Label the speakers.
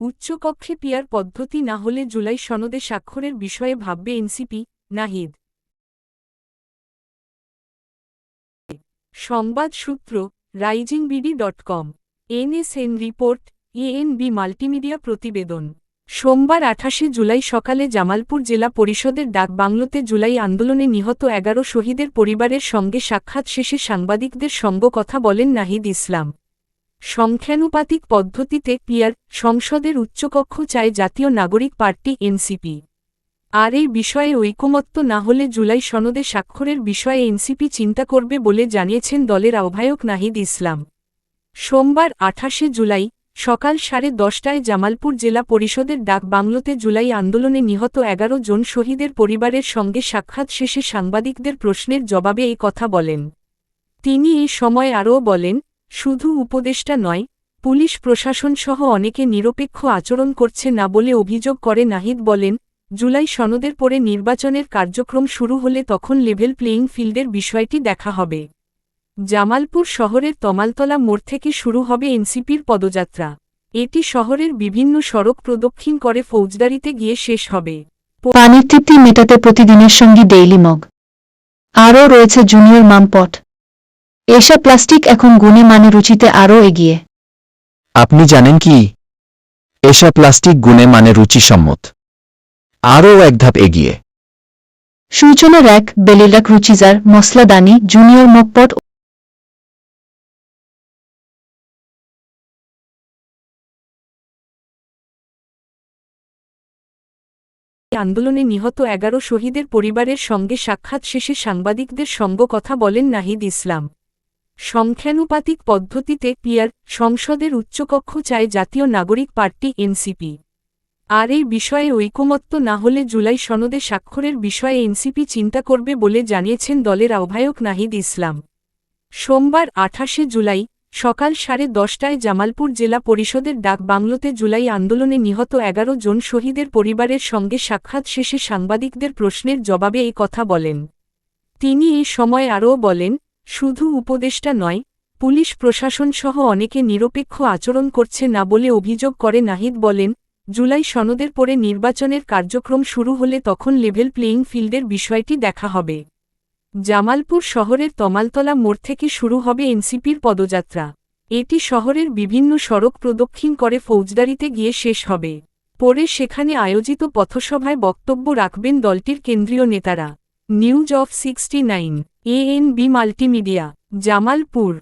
Speaker 1: উচ্চকক্ষে peer পদ্ধতি না হলে জুলাই সনদে স্বাক্ষরের বিষয়ে ভাববে এনসিপি, নাহিদ। সংবাদ সূত্র rising BD dot com. NSN report, ANB multimedia প্রতিবেদন। সোমবার আঠাশে জুলাই সকালে জামালপুর জেলা পরিষদের ডাকবাংলোতে জুলাই আন্দোলনে নিহত এগারো শহীদের পরিবারের সঙ্গে সাক্ষাৎ শেষে সাংবাদিকদের সঙ্গ কথা বলেন নাহিদ ইসলাম। সংখ্যানুপাতিক পদ্ধতিতে পিয়ার সংসদের উচ্চকক্ষ চায় জাতীয় নাগরিক পার্টি এনসিপি। আর এই বিষয়ে ঐকমত্য না হলে জুলাই সনদে স্বাক্ষরের বিষয়ে এনসিপি চিন্তা করবে বলে জানিয়েছেন দলের আহ্বায়ক নাহিদ ইসলাম। সোমবার আঠাশে জুলাই সকাল সাড়ে দশটায় জামালপুর জেলা পরিষদের ডাক বাংলোতে জুলাই আন্দোলনে নিহত এগারো জন শহীদের পরিবারের সঙ্গে সাক্ষাৎ শেষে সাংবাদিকদের প্রশ্নের জবাবে এই কথা বলেন। তিনি এ সময় আরও বলেন শুধু উপদেষ্টা নয়, পুলিশ প্রশাসন সহ অনেকে নিরপেক্ষ আচরণ করছে না বলে অভিযোগ করে নাহিদ বলেন, জুলাই সনদের পরে নির্বাচনের কার্যক্রম শুরু হলে তখন লেভেল প্লেয়িং ফিল্ডের বিষয়টি দেখা হবে। জামালপুর শহরের তমালতলা মোড় থেকে শুরু হবে এনসিপির পদযাত্রা। এটি শহরের বিভিন্ন সড়ক প্রদক্ষিণ করে ফৌজদারিতে গিয়ে শেষ হবে।
Speaker 2: পানির তৃপ্তি মেটাতে প্রতিদিনের সঙ্গী ডেইলি মগ। আরও রয়েছে জুনিয়র মামপট। এসা প্লাস্টিক এখন গুণে মানে রুচিতে আরও এগিয়ে।
Speaker 3: আপনি জানেন কি? এসা প্লাস্টিক গুণে মানে রুচিসম্মত। আরও এক ধাপ এগিয়ে।
Speaker 2: সূচনা র্যাক বেলিরাক রুচিজার মসলাদানি জুনিয়র মগপট
Speaker 1: এই আন্দোলনে নিহত এগারো শহীদের পরিবারের সঙ্গে সাক্ষাৎ শেষে সাংবাদিকদের সঙ্গ কথা বলেন নাহিদ ইসলাম। সংখ্যানুপাতিক পদ্ধতিতে পিয়ার সংসদের উচ্চকক্ষ চায় জাতীয় নাগরিক পার্টি এনসিপি। আর এই বিষয়ে ঐকমত্য না হলে জুলাই সনদে স্বাক্ষরের বিষয়ে এনসিপি চিন্তা করবে বলে জানিয়েছেন দলের আহ্বায়ক নাহিদ ইসলাম। সোমবার আঠাশে জুলাই, সকাল সাড়ে দশটায় জামালপুর জেলা পরিষদের ডাক বাংলোতে জুলাই আন্দোলনে নিহত এগারো জন শহীদের পরিবারের সঙ্গে সাক্ষাৎ শেষে সাংবাদিকদের প্রশ্নের জবাবে এই কথা বলেন। তিনি এ সময় আরও বলেন শুধু উপদেষ্টা নয়, পুলিশ প্রশাসনসহ অনেকে নিরপেক্ষ আচরণ করছে না বলে অভিযোগ করে নাহিদ বলেন, জুলাই সনদের পরে নির্বাচনের কার্যক্রম শুরু হলে তখন লেভেল প্লেয়িং ফিল্ডের বিষয়টি দেখা হবে। জামালপুর শহরের তমালতলা মোড় থেকে শুরু হবে এনসিপির পদযাত্রা। এটি শহরের বিভিন্ন সড়ক প্রদক্ষিণ করে ফৌজদারিতে গিয়ে শেষ হবে। পরে সেখানে আয়োজিত পথসভায় বক্তব্য রাখবেন দলটির কেন্দ্রীয় নেতারা। News of sixty nine ANB multimedia Jamalpur.